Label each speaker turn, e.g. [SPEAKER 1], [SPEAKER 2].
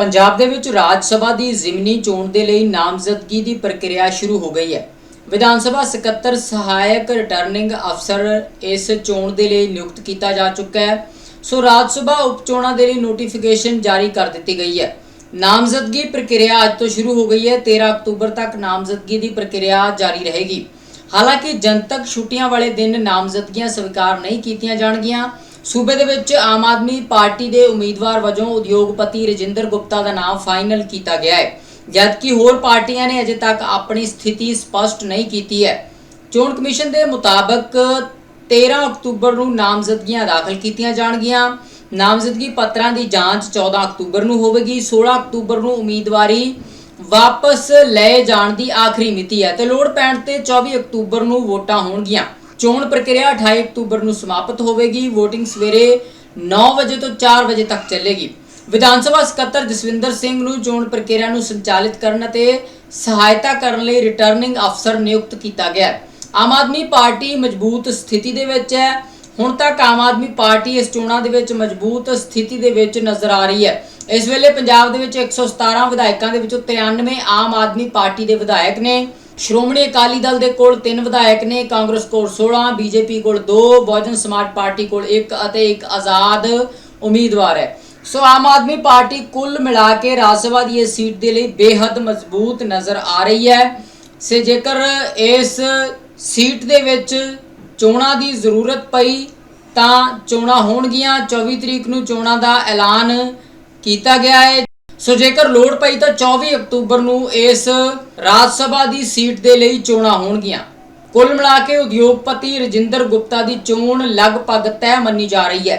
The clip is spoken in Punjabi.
[SPEAKER 1] ਪੰਜਾਬ ਦੇ ਵਿੱਚ ਰਾਜ ਸਭਾ ਦੀ ਜ਼ਿਮਨੀ ਚੋਣ ਦੇ ਲਈ ਨਾਮਜ਼ਦਗੀ ਦੀ ਪ੍ਰਕਿਰਿਆ ਸ਼ੁਰੂ ਹੋ ਗਈ ਹੈ। ਵਿਧਾਨ ਸਭਾ ਸਕੱਤਰ ਸਹਾਇਕ ਰਿਟਰਨਿੰਗ ਅਫਸਰ ਇਸ ਚੋਣ ਦੇ ਲਈ ਨਿਯੁਕਤ ਕੀਤਾ ਜਾ ਚੁੱਕਾ ਹੈ। ਸੋ ਰਾਜ ਸਭਾ ਉਪ ਚੋਣਾਂ ਦੇ ਲਈ ਨੋਟੀਫਿਕੇਸ਼ਨ ਜਾਰੀ ਕਰ ਦਿੱਤੀ ਗਈ ਹੈ। ਨਾਮਜ਼ਦਗੀ ਪ੍ਰਕਿਰਿਆ ਅੱਜ ਤੋਂ ਸ਼ੁਰੂ ਹੋ ਗਈ ਹੈ। 13 ਅਕਤੂਬਰ ਤੱਕ ਨਾਮਜ਼ਦਗੀ ਦੀ ਪ੍ਰਕਿਰਿਆ ਜਾਰੀ ਰਹੇਗੀ। ਹਾਲਾਂਕਿ ਜਨਤਕ ਛੁੱਟੀਆਂ ਵਾਲੇ ਦਿਨ ਨਾਮਜ਼ਦਗੀਆਂ ਸਵੀਕਾਰ ਨਹੀਂ ਕੀਤੀਆਂ ਜਾਣਗੀਆਂ। ਸੂਬੇ ਦੇ ਵਿੱਚ ਆਮ ਆਦਮੀ ਪਾਰਟੀ ਦੇ ਉਮੀਦਵਾਰ ਵਜੋਂ ਉਦਯੋਗਪਤੀ ਰਜਿੰਦਰ ਗੁਪਤਾ ਦਾ ਨਾਮ ਫਾਈਨਲ ਕੀਤਾ ਗਿਆ ਹੈ। ਜਦਕਿ ਹੋਰ ਪਾਰਟੀਆਂ ਨੇ ਅਜੇ ਤੱਕ ਆਪਣੀ ਸਥਿਤੀ ਸਪਸ਼ਟ ਨਹੀਂ ਕੀਤੀ ਹੈ। ਚੋਣ ਕਮਿਸ਼ਨ ਦੇ ਮੁਤਾਬਕ 13 ਅਕਤੂਬਰ ਨੂੰ ਨਾਮਜ਼ਦਗੀਆਂ ਦਾਖਲ ਕੀਤੀਆਂ ਜਾਣਗੀਆਂ। ਨਾਮਜ਼ਦਗੀ ਪੱਤਰਾਂ ਦੀ ਜਾਂਚ 14 ਅਕਤੂਬਰ ਨੂੰ ਹੋਵੇਗੀ। 16 ਅਕਤੂਬਰ ਨੂੰ ਉਮੀਦਵਾਰੀ ਵਾਪਸ ਲਏ ਜਾਣ ਦੀ ਆਖਰੀ ਮਿਤੀ ਹੈ ਤੇ ਲੋੜ ਪੈਣ ਤੇ 24 ਅਕਤੂਬਰ ਨੂੰ ਵੋਟਾਂ ਹੋਣਗੀਆਂ। ਚੋਣ ਪ੍ਰਕਿਰਿਆ 28 ਅਕਤੂਬਰ ਨੂੰ ਸਮਾਪਤ ਹੋਵੇਗੀ। VOTING ਸਵੇਰੇ 9 ਵਜੇ ਤੋਂ 4 ਵਜੇ ਤੱਕ ਚੱਲੇਗੀ। ਵਿਧਾਨ ਸਭਾ ਸਕੱਤਰ ਜਸਵਿੰਦਰ ਸਿੰਘ ਨੂੰ ਚੋਣ ਪ੍ਰਕਿਰਿਆ ਨੂੰ ਸੰਚਾਲਿਤ ਕਰਨ ਅਤੇ ਸਹਾਇਤਾ ਕਰਨ ਲਈ ਰਿਟਰਨਿੰਗ ਅਫਸਰ ਨਿਯੁਕਤ ਕੀਤਾ ਗਿਆ ਹੈ। ਆਮ ਆਦਮੀ ਪਾਰਟੀ ਮਜ਼ਬੂਤ ਸਥਿਤੀ ਦੇ ਵਿੱਚ ਹੈ। ਹੁਣ ਤੱਕ ਆਮ ਆਦਮੀ ਪਾਰਟੀ ਇਸ ਚੋਣਾਂ ਦੇ ਵਿੱਚ ਮਜ਼ਬੂਤ ਸਥਿਤੀ ਦੇ ਵਿੱਚ ਨਜ਼ਰ ਆ ਰਹੀ ਹੈ। ਇਸ ਵੇਲੇ ਪੰਜਾਬ ਦੇ ਵਿੱਚ 117 ਵਿਧਾਇਕਾਂ ਦੇ ਵਿੱਚੋਂ 93 ਆਮ ਆਦਮੀ ਪਾਰਟੀ ਦੇ ਵਿਧਾਇਕ ਨੇ। ਸ਼੍ਰੋਮਣੀ ਅਕਾਲੀ ਦਲ ਦੇ ਕੋਲ ਤਿੰਨ ਵਿਧਾਇਕ ਨੇ, ਕਾਂਗਰਸ ਕੋਲ 16 ਬੀਜੇਪੀ ਕੋਲ 2 ਬਹੁਜਨ ਸਮਾਜ ਪਾਰਟੀ ਕੋਲ 1 ਅਤੇ ਇੱਕ ਆਜ਼ਾਦ ਉਮੀਦਵਾਰ ਹੈ। ਸੋ ਆਮ ਆਦਮੀ ਪਾਰਟੀ ਕੁੱਲ ਮਿਲਾ ਕੇ ਰਾਜ ਸਭਾ ਦੀ ਇਸ ਸੀਟ ਦੇ ਲਈ ਬੇਹੱਦ ਮਜ਼ਬੂਤ ਨਜ਼ਰ ਆ ਰਹੀ ਹੈ। ਸੇ ਜੇਕਰ ਇਸ ਸੀਟ ਦੇ ਵਿੱਚ ਚੋਣਾਂ ਦੀ ਜ਼ਰੂਰਤ ਪਈ, ਤਾਂ ਚੋਣਾਂ ਹੋਣਗੀਆਂ। 24 ਤਰੀਕ ਨੂੰ ਚੋਣਾਂ ਦਾ ਐਲਾਨ ਕੀਤਾ ਗਿਆ ਹੈ। ਸੋ ਜੇਕਰ ਲੋੜ ਪਈ ਤਾਂ 24 ਅਕਤੂਬਰ ਨੂੰ ਇਸ ਰਾਜ ਸਭਾ ਦੀ ਸੀਟ ਦੇ ਲਈ ਚੋਣਾਂ ਹੋਣਗੀਆਂ। ਕੁੱਲ ਮਿਲਾ ਕੇ ਉਦਯੋਗਪਤੀ ਰਜਿੰਦਰ ਗੁਪਤਾ ਦੀ ਚੋਣ ਲਗਭਗ ਤੈਅ ਮੰਨੀ ਜਾ ਰਹੀ ਹੈ।